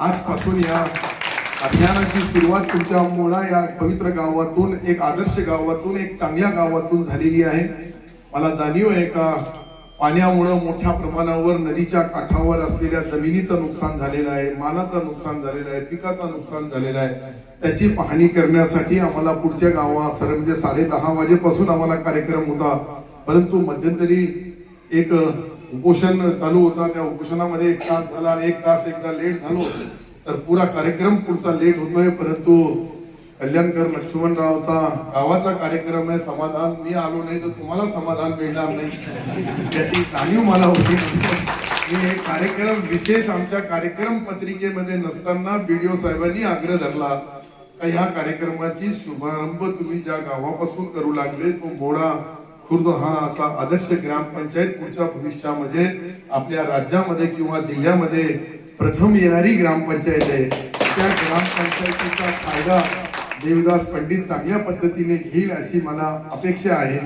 आजपासून या अभियानाची सुरुवात तुमच्या मुळा या पवित्र गावातून एक आदर्श गावातून एक चांगल्या गावातून झालेली आहे. मला जाणीव आहे का पाण्यामुळं मोठ्या प्रमाणावर नदीच्या काठावर असलेल्या जमिनीचं नुकसान झालेलं आहे मालाचं नुकसान झालेलं आहे पिकाचं नुकसान झालेलं आहे. त्याची पाहणी करण्यासाठी आम्हाला पुढच्या गावा सर म्हणजे साडे दहा वाजेपासून आम्हाला कार्यक्रम होता. परंतु मध्यंतरी एक उपोषण चालू होता त्या उपोषणामध्ये एक तास झाला आणि एक तास एकदा लेट झालो तर पुरा कार्यक्रम पुढचा लेट होतोय परंतु कल्याणकर लक्ष्मणरावचा गावाचा कार्यक्रम आहे समाधान मी आलो नाही तर तुम्हाला समाधान मिळणार नाही. त्याची जाणीव मला होती. मी हे कार्यक्रम विशेष आमच्या कार्यक्रम पत्रिकेमध्ये नसताना बीडीओ साहेबांनी आग्रह धरला का ह्या कार्यक्रमाची शुभारंभ तुम्ही ज्या गावापासून करू लागले तो मोडा खुर्द हा असा आदर्श ग्रामपंचायत पुढच्या भविष्यामध्ये आपल्या राज्यामध्ये किंवा जिल्ह्यामध्ये प्रथम येणारी ग्रामपंचायत आहे. त्या ग्रामपंचायतीचा फायदा देवदास पंडित चांगल्या पद्धतीने घेईल अशी मला अपेक्षा आहे.